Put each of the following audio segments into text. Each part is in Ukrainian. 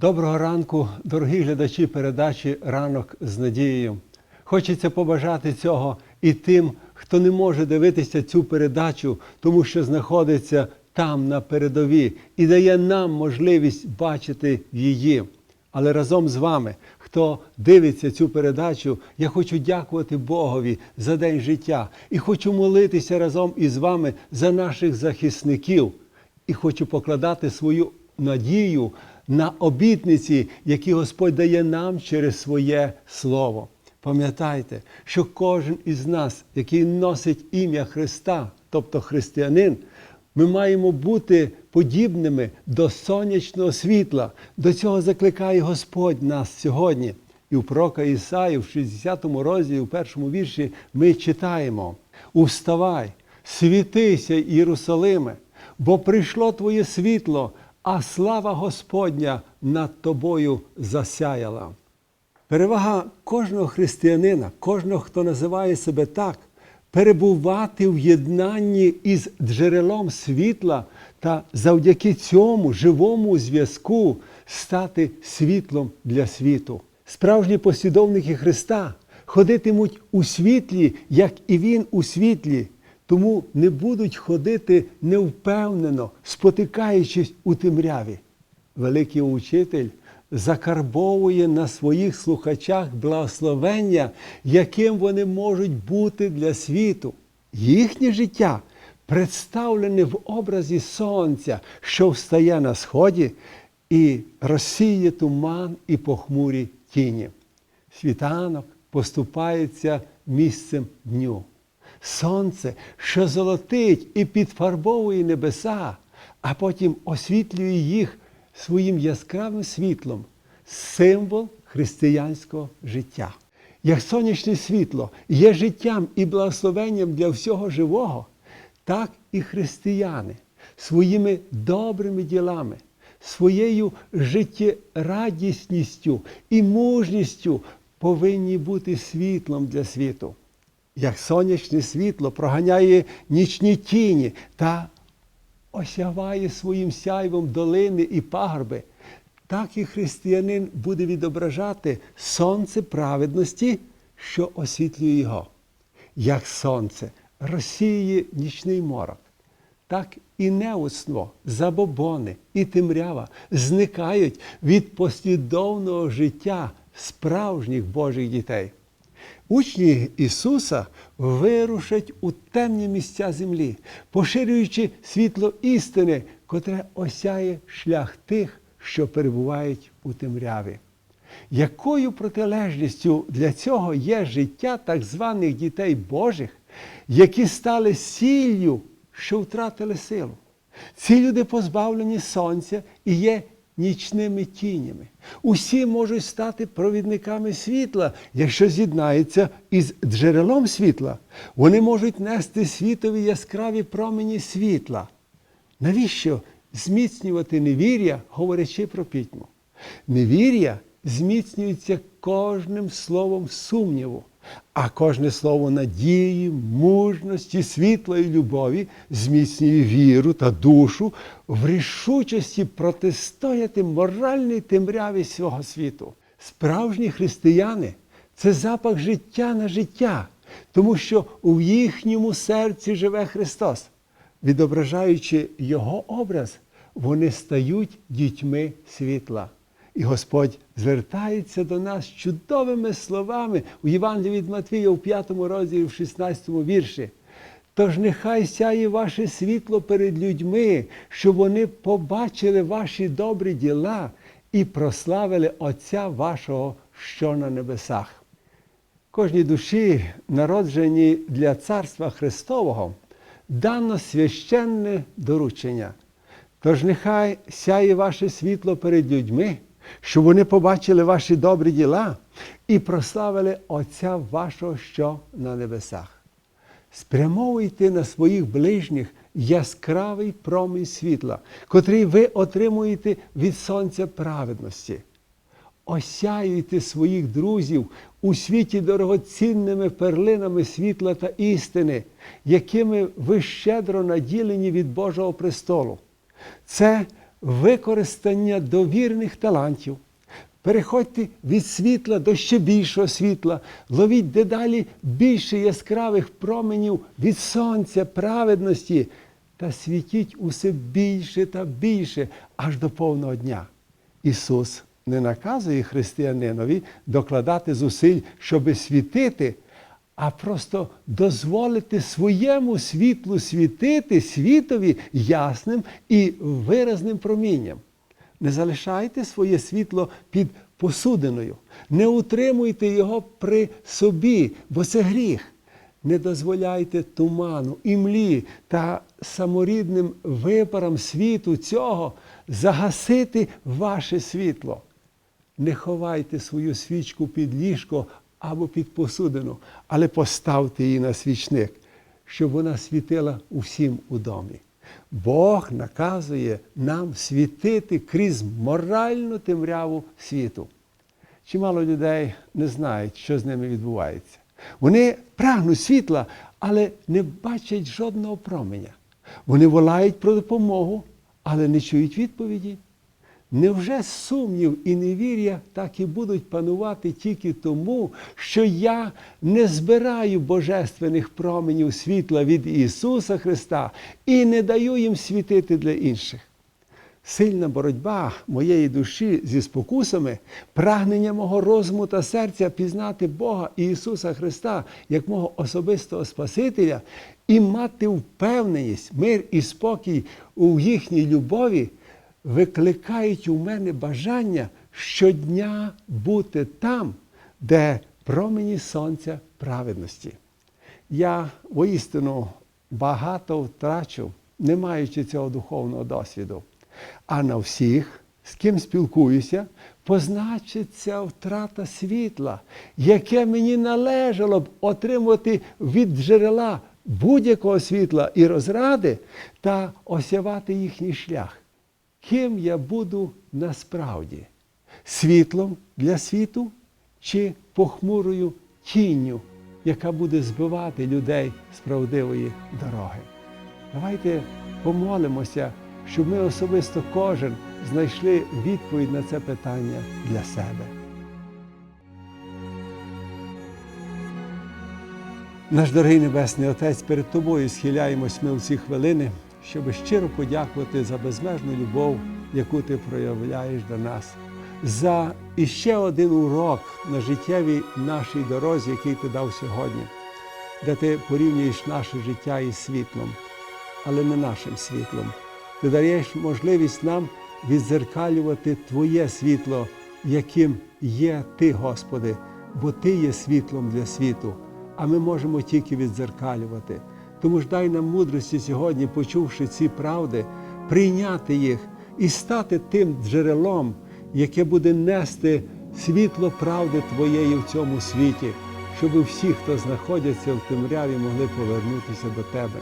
Доброго ранку, дорогі глядачі передачі Ранок з надією. Хочеться побажати цього і тим, хто не може дивитися цю передачу, тому що знаходиться там на передовій і дає нам можливість бачити її. Але разом з вами, хто дивиться цю передачу, я хочу дякувати Богові за день життя і хочу молитися разом із вами за наших захисників. І хочу покладати свою надію на обітниці, які Господь дає нам через своє слово. Пам'ятайте, що кожен із нас, який носить ім'я Христа, тобто християнин, ми маємо бути подібними до сонячного світла. До цього закликає Господь нас сьогодні. І у пророка Ісаї в 60 розділі, у першому вірші, ми читаємо: Уставай, світися, Єрусалиме, бо прийшло Твоє світло, а слава Господня над тобою засяяла. Перевага кожного християнина, кожного, хто називає себе так, перебувати в єднанні із джерелом світла та завдяки цьому живому зв'язку стати світлом для світу. Справжні послідовники Христа ходитимуть у світлі, як і Він у світлі, тому не будуть ходити невпевнено, спотикаючись у темряві. Великий учитель закарбовує на своїх слухачах благословення, яким вони можуть бути для світу. Їхнє життя представлене в образі сонця, що встає на сході і розсіє туман і похмурі тіні. Світанок поступається місцем дню. Сонце, що золотить і підфарбовує небеса, а потім освітлює їх своїм яскравим світлом, символ християнського життя. Як сонячне світло є життям і благословенням для всього живого, так і християни своїми добрими ділами, своєю життєрадісністю і мужністю повинні бути світлом для світу. Як сонячне світло проганяє нічні тіні та осяває своїм сяйвом долини і пагорби, так і християнин буде відображати сонце праведності, що освітлює його. Як сонце розсіює нічний морок, так і неусно, забобони і темрява зникають від послідовного життя справжніх Божих дітей. Учні Ісуса вирушать у темні місця землі, поширюючи світло істини, котре осяє шлях тих, що перебувають у темряві. Якою протилежністю для цього є життя так званих дітей Божих, які стали сіллю, що втратили силу? Ці люди позбавлені сонця і є нічними тінями. Усі можуть стати провідниками світла, якщо з'єднаються із джерелом світла. Вони можуть нести світові яскраві промені світла. Навіщо зміцнювати невір'я, говорячи про пітьму? Невір'я зміцнюється кожним словом сумніву, а кожне слово надії, мужності, світла і любові зміцнює віру та душу в рішучості протистояти моральній темряві свого світу. Справжні християни це запах життя на життя, тому що у їхньому серці живе Христос. Відображаючи Його образ, вони стають дітьми світла. І Господь звертається до нас чудовими словами у Євангелії від Матвія у 5 розділі, в 16 вірші. Тож нехай сяє ваше світло перед людьми, щоб вони побачили ваші добрі діла і прославили Отця вашого, що на небесах. Кожній душі, народженій для Царства Христового, дано священне доручення. Тож нехай сяє ваше світло перед людьми, щоб вони побачили ваші добрі діла і прославили Отця вашого, що на небесах. Спрямовуйте на своїх ближніх яскравий промінь світла, котрий ви отримуєте від сонця праведності. Осяюйте своїх друзів у світі дорогоцінними перлинами світла та істини, якими ви щедро наділені від Божого престолу. Це використання довірних талантів. Переходьте від світла до ще більшого світла, ловіть дедалі більше яскравих променів від сонця, праведності та світіть усе більше та більше аж до повного дня. Ісус не наказує християнинові докладати зусиль, щоби світити, а просто дозволити своєму світлу світити світові ясним і виразним промінням. Не залишайте своє світло під посудиною, не утримуйте його при собі, бо це гріх. Не дозволяйте туману, імлі та саморідним випарам світу цього загасити ваше світло. Не ховайте свою свічку під ліжко або під посудину, але поставте її на свічник, щоб вона світила усім у домі. Бог наказує нам світити крізь моральну темряву світу. Чимало людей не знають, що з ними відбувається. Вони прагнуть світла, але не бачать жодного променя. Вони волають про допомогу, але не чують відповіді. Невже сумнів і невір'я так і будуть панувати тільки тому, що я не збираю божественних променів світла від Ісуса Христа і не даю їм світити для інших? Сильна боротьба моєї душі зі спокусами, прагнення мого розуму та серця пізнати Бога і Ісуса Христа як мого особистого Спасителя і мати впевненість, мир і спокій у їхній любові викликають у мене бажання щодня бути там, де промені сонця праведності. Я воістину багато втрачу, не маючи цього духовного досвіду. А на всіх, з ким спілкуюся, позначиться втрата світла, яке мені належало б отримувати від джерела будь-якого світла і розради та осявати їхній шлях. Ким я буду насправді? Світлом для світу чи похмурою тінню, яка буде збивати людей з правдивої дороги? Давайте помолимося, щоб ми особисто кожен знайшли відповідь на це питання для себе. Наш дорогий Небесний Отець, перед Тобою схиляємось ми у ці хвилини, щоб щиро подякувати за безмежну любов, яку Ти проявляєш до нас, за іще один урок на життєвій нашій дорозі, який ти дав сьогодні, де ти порівнюєш наше життя із світлом, але не нашим світлом. Ти даєш можливість нам відзеркалювати Твоє світло, яким є Ти, Господи, бо Ти є світлом для світу, а ми можемо тільки відзеркалювати. Тому ж дай нам мудрості сьогодні, почувши ці правди, прийняти їх і стати тим джерелом, яке буде нести світло правди Твоєї в цьому світі, щоб всі, хто знаходяться в темряві, могли повернутися до Тебе.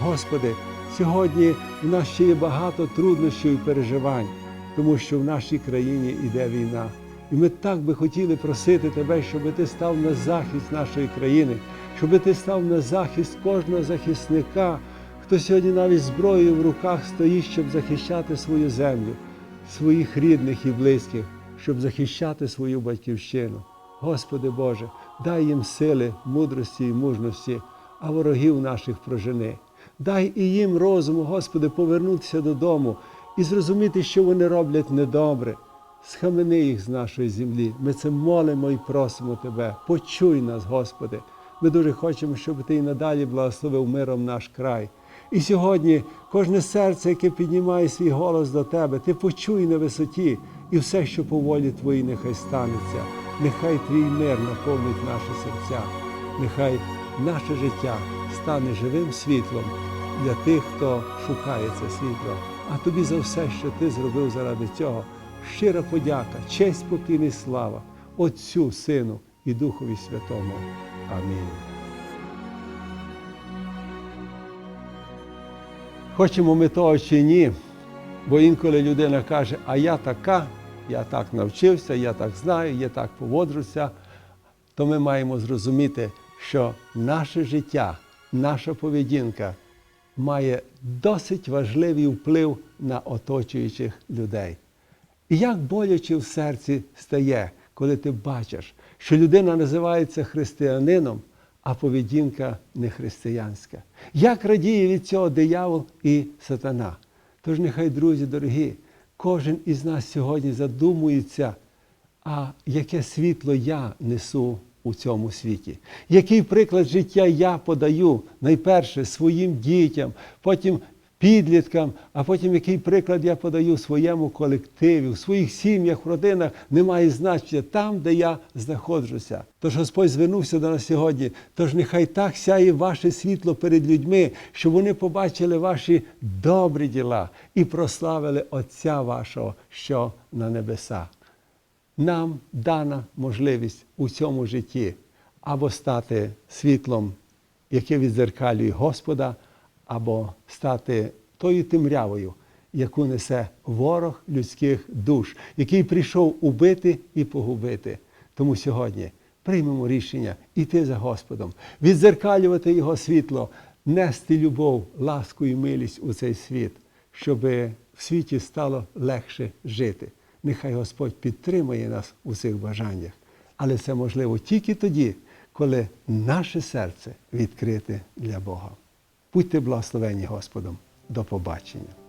Господи, сьогодні в нас ще є багато труднощів і переживань, тому що в нашій країні йде війна. І ми так би хотіли просити Тебе, щоб Ти став на захист нашої країни, щоб Ти став на захист кожного захисника, хто сьогодні навіть зброєю в руках стоїть, щоб захищати свою землю, своїх рідних і близьких, щоб захищати свою батьківщину. Господи Боже, дай їм сили, мудрості і мужності, а ворогів наших прожени. Дай і їм розуму, Господи, повернутися додому і зрозуміти, що вони роблять недобре. Схамени їх з нашої землі. Ми це молимо і просимо Тебе. Почуй нас, Господи. Ми дуже хочемо, щоб Ти і надалі благословив миром наш край. І сьогодні кожне серце, яке піднімає свій голос до Тебе, Ти почуй на висоті, і все, що по волі Твоїй, нехай станеться. Нехай Твій мир наповнить наші серця. Нехай наше життя стане живим світлом для тих, хто шукає це світло. А тобі за все, що ти зробив заради цього. Щира подяка, честь, покін і слава Отцю, Сину і Духові Святому. Амінь. Хочемо ми того чи ні, бо інколи людина каже, а я така, я так навчився, я так знаю, я так поводжуся, то ми маємо зрозуміти, що наше життя, наша поведінка має досить важливий вплив на оточуючих людей. І як боляче в серці стає, коли ти бачиш, що людина називається християнином, а поведінка не християнська. Як радіє від цього диявол і сатана. Тож нехай, друзі дорогі, кожен із нас сьогодні задумується, а яке світло я несу у цьому світі? Який приклад життя я подаю найперше своїм дітям, потім підліткам, а потім який приклад я подаю своєму колективі, в своїх сім'ях, в родинах не має значення там, де я знаходжуся. Тож Господь звернувся до нас сьогодні. Тож нехай так сяє ваше світло перед людьми, щоб вони побачили ваші добрі діла і прославили Отця вашого, що на небесах нам дана можливість у цьому житті або стати світлом, яке відзеркалює Господа, або стати тою темрявою, яку несе ворог людських душ, який прийшов убити і погубити. Тому сьогодні приймемо рішення йти за Господом, відзеркалювати Його світло, нести любов, ласку і милість у цей світ, щоб в світі стало легше жити. Нехай Господь підтримує нас у цих бажаннях. Але це можливо тільки тоді, коли наше серце відкрите для Бога. Будьте благословені Господом. До побачення.